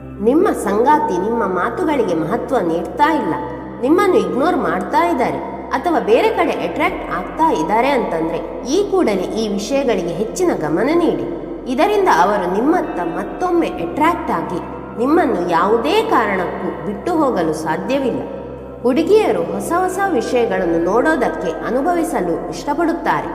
ನಿಮ್ಮ ಸಂಗಾತಿ ನಿಮ್ಮ ಮಾತುಗಳಿಗೆ ಮಹತ್ವ ನೀಡ್ತಾ ಇಲ್ಲ. ನಿಮ್ಮನ್ನು ಇಗ್ನೋರ್ ಮಾಡ್ತಾ ಇದ್ದಾರೆ ಅಥವಾ ಬೇರೆ ಕಡೆ ಅಟ್ರಾಕ್ಟ್ ಆಗ್ತಾ ಇದ್ದಾರೆ ಅಂತಂದ್ರೆ ಈ ಕೂಡಲೇ ಈ ವಿಷಯಗಳಿಗೆ ಹೆಚ್ಚಿನ ಗಮನ ನೀಡಿ. ಇದರಿಂದ ಅವರು ನಿಮ್ಮತ್ತ ಮತ್ತೊಮ್ಮೆ ಅಟ್ರಾಕ್ಟ್ ಆಗಿ ನಿಮ್ಮನ್ನು ಯಾವುದೇ ಕಾರಣಕ್ಕೂ ಬಿಟ್ಟು ಹೋಗಲು ಸಾಧ್ಯವಿಲ್ಲ. ಹುಡುಗಿಯರು ಹೊಸ ಹೊಸ ವಿಷಯಗಳನ್ನು ನೋಡೋದಕ್ಕೆ ಅನುಭವಿಸಲು ಇಷ್ಟಪಡುತ್ತಾರೆ.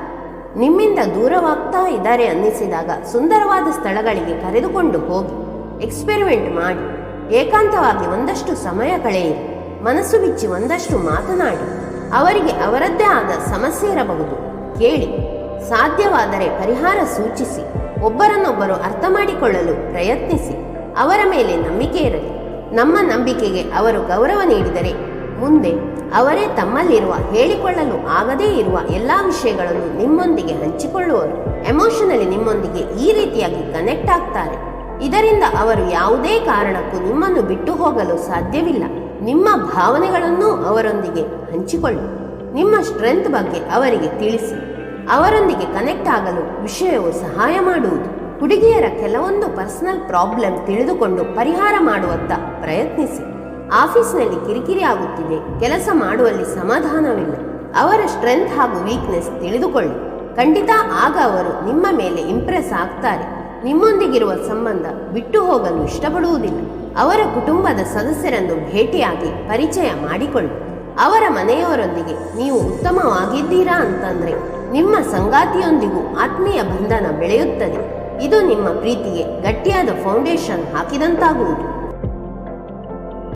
ನಿಮ್ಮಿಂದ ದೂರವಾಗ್ತಾ ಇದ್ದಾರೆ ಅನ್ನಿಸಿದಾಗ ಸುಂದರವಾದ ಸ್ಥಳಗಳಿಗೆ ಕರೆದುಕೊಂಡು ಹೋಗಿ. ಎಕ್ಸ್ಪೆರಿಮೆಂಟ್ ಮಾಡಿ. ಏಕಾಂತವಾಗಿ ಒಂದಷ್ಟು ಸಮಯ ಕಳೆಯಿರಿ. ಮನಸ್ಸು ಬಿಚ್ಚಿ ಒಂದಷ್ಟು ಮಾತನಾಡಿ. ಅವರಿಗೆ ಅವರದ್ದೇ ಆದ ಸಮಸ್ಯೆ ಇರಬಹುದು. ಕೇಳಿ. ಸಾಧ್ಯವಾದರೆ ಪರಿಹಾರ ಸೂಚಿಸಿ. ಒಬ್ಬರನ್ನೊಬ್ಬರು ಅರ್ಥ ಮಾಡಿಕೊಳ್ಳಲು ಪ್ರಯತ್ನಿಸಿ. ಅವರ ಮೇಲೆ ನಂಬಿಕೆ ಇರಲಿ. ನಮ್ಮ ನಂಬಿಕೆಗೆ ಅವರು ಗೌರವ ನೀಡಿದರೆ ಮುಂದೆ ಅವರೇ ತಮ್ಮಲ್ಲಿರುವ, ಹೇಳಿಕೊಳ್ಳಲು ಆಗದೇ ಇರುವ ಎಲ್ಲ ವಿಷಯಗಳನ್ನು ನಿಮ್ಮೊಂದಿಗೆ ಹಂಚಿಕೊಳ್ಳುವರು. ಎಮೋಷನಲಿ ನಿಮ್ಮೊಂದಿಗೆ ಈ ರೀತಿಯಾಗಿ ಕನೆಕ್ಟ್ ಆಗ್ತಾರೆ. ಇದರಿಂದ ಅವರು ಯಾವುದೇ ಕಾರಣಕ್ಕೂ ನಿಮ್ಮನ್ನು ಬಿಟ್ಟು ಹೋಗಲು ಸಾಧ್ಯವಿಲ್ಲ. ನಿಮ್ಮ ಭಾವನೆಗಳನ್ನು ಅವರೊಂದಿಗೆ ಹಂಚಿಕೊಳ್ಳಿ. ನಿಮ್ಮ ಸ್ಟ್ರೆಂತ್ ಬಗ್ಗೆ ಅವರಿಗೆ ತಿಳಿಸಿ. ಅವರೊಂದಿಗೆ ಕನೆಕ್ಟ್ ಆಗಲು ವಿಷಯವು ಸಹಾಯ ಮಾಡುವುದು. ಹುಡುಗಿಯರ ಕೆಲವೊಂದು ಪರ್ಸನಲ್ ಪ್ರಾಬ್ಲಮ್ ತಿಳಿದುಕೊಂಡು ಪರಿಹಾರ ಮಾಡುವತ್ತ ಪ್ರಯತ್ನಿಸಿ. ಆಫೀಸ್ನಲ್ಲಿ ಕಿರಿಕಿರಿ ಆಗುತ್ತಿದೆ. ಕೆಲಸ ಮಾಡುವಲ್ಲಿ ಸಮಾಧಾನವಿಲ್ಲ. ಅವರ ಸ್ಟ್ರೆಂತ್ ಹಾಗೂ ವೀಕ್ನೆಸ್ ತಿಳಿದುಕೊಳ್ಳಿ. ಖಂಡಿತ ಆಗ ಅವರು ನಿಮ್ಮ ಮೇಲೆ ಇಂಪ್ರೆಸ್ ಆಗ್ತಾರೆ. ನಿಮ್ಮೊಂದಿಗಿರುವ ಸಂಬಂಧ ಬಿಟ್ಟು ಹೋಗಲು ಇಷ್ಟಪಡುವುದಿಲ್ಲ. ಅವರ ಕುಟುಂಬದ ಸದಸ್ಯರನ್ನು ಭೇಟಿಯಾಗಿ ಪರಿಚಯ ಮಾಡಿಕೊಳ್ಳಿ. ಅವರ ಮನೆಯವರೊಂದಿಗೆ ನೀವು ಉತ್ತಮವಾಗಿದ್ದೀರಾ ಅಂತಂದ್ರೆ ನಿಮ್ಮ ಸಂಗಾತಿಯೊಂದಿಗೂ ಆತ್ಮೀಯ ಬಂಧನ ಬೆಳೆಯುತ್ತದೆ. ಇದು ನಿಮ್ಮ ಪ್ರೀತಿಗೆ ಗಟ್ಟಿಯಾದ ಫೌಂಡೇಶನ್ ಹಾಕಿದಂತಾಗುವುದು.